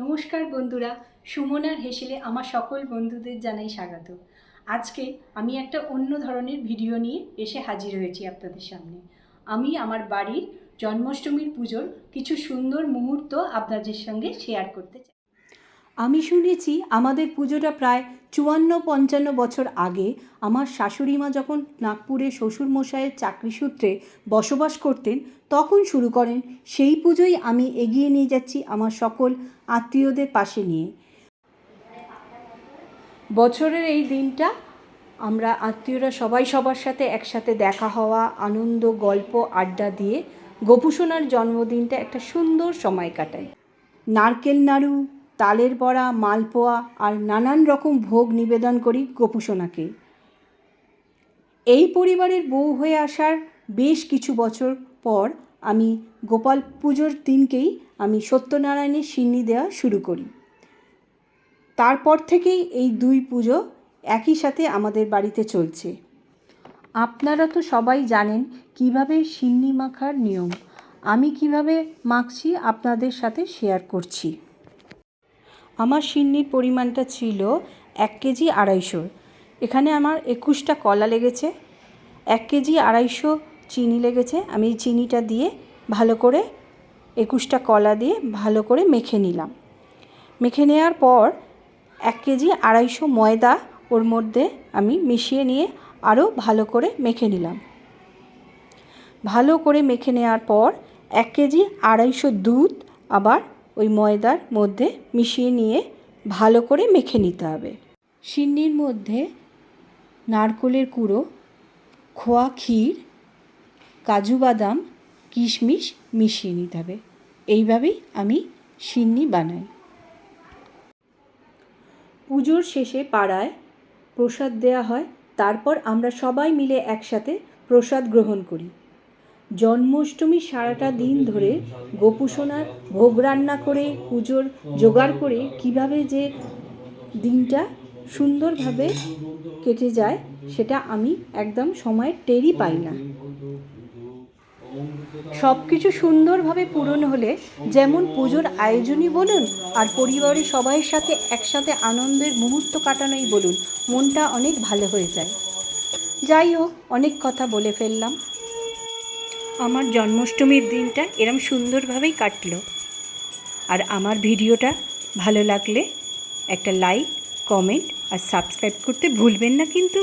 নমস্কার বন্ধুরা সুমনার হেসেলে আমার সকল বন্ধুদের জানাই স্বাগত। আজকে আমি একটা অন্য ধরনের ভিডিও নিয়ে এসে হাজির হয়েছি আপনাদের সামনে। আমি আমার বাড়ির জন্মাষ্টমীর পুজোর কিছু সুন্দর মুহূর্ত আপনাদের সঙ্গে শেয়ার করতে চাই। আমি শুনেছি আমাদের পুজোটা প্রায় চুয়ান্ন, পঞ্চান্ন বছর আগে আমার শাশুড়ি মা যখন নাগপুরে শ্বশুরমশাইয়ের চাকরি সূত্রে বসবাস করতেন, তখন শুরু করেন, সেই পুজোই আমি এগিয়ে নিয়ে যাচ্ছি আমার সকল আত্মীয়দের পাশে নিয়ে। বছরের এই দিনটা আমরা আত্মীয়রা সবাই সবার সাথে একসাথে দেখা হওয়া, আনন্দ, গল্প, আড্ডা দিয়ে গোপুসোনার জন্মদিনটা একটা সুন্দর সময় কাটাই। নারকেল নাড়ু তালের বড়া, মালপোয়া আর নানান রকম ভোগ নিবেদন করি গোপুসোনাকে। এই পরিবারের বউ হয়ে আসার বেশ কিছু বছর পর আমি গোপাল পুজোর দিনকেই আমি সত্যনারায়ণের সিন্নি দেওয়া শুরু করি। তারপর থেকেই এই দুই পুজো একই সাথে আমাদের বাড়িতে চলছে। আপনারা তো সবাই জানেন কীভাবে সিন্নি মাখার নিয়ম। আমি কীভাবে মাখছি আপনাদের সাথে শেয়ার করছি। আমার সিন্নির পরিমাণটা ছিল এক কেজি আড়াইশোর। এখানে আমার একুশটা কলা লেগেছে, এক কেজি আড়াইশো চিনি লেগেছে। আমি চিনিটা দিয়ে ভালো করে একুশটা কলা দিয়ে ভালো করে মেখে নিলাম। মেখে নেওয়ার পর এক কেজি আড়াইশো ময়দা ওর মধ্যে আমি মিশিয়ে নিয়ে আরও ভালো করে মেখে নিলাম। ভালো করে মেখে নেওয়ার পর এক কেজি আড়াইশো দুধ আবার ওই ময়দার মধ্যে মিশিয়ে নিয়ে ভালো করে মেখে নিতে হবে। সিন্নির মধ্যে নারকোলের কুড়ো, খোয়া ক্ষীর, কাজু বাদাম, কিশমিশ মিশিয়ে নিতে হবে। এইভাবেই আমি সিন্নি বানাই। পুজোর শেষে পাড়ায় প্রসাদ দেওয়া হয়, তারপর আমরা সবাই মিলে একসাথে প্রসাদ গ্রহণ করি। জন্মাষ্টমী সারাটা দিন ধরে গোপুসোনার ভোগ রান্না করে, পুজোর জোগাড় করে কীভাবে যে দিনটা সুন্দরভাবে কেটে যায় সেটা আমি একদম সময় টেরই পাই না। সব কিছু সুন্দরভাবে পূরণ হলে যেমন পুজোর আয়োজনই বলুন আর পরিবারের সবাইয়ের সাথে একসাথে আনন্দের মুহূর্ত কাটানোই বলুন, মনটা অনেক ভালো হয়ে যায়। যাই হোক, অনেক কথা বলে ফেললাম। আমার জন্মাষ্টমীর দিনটা এরম সুন্দরভাবেই কাটল। আর আমার ভিডিওটা ভালো লাগলে একটা লাইক কমেন্ট আর সাবস্ক্রাইব করতে ভুলবেন না কিন্তু।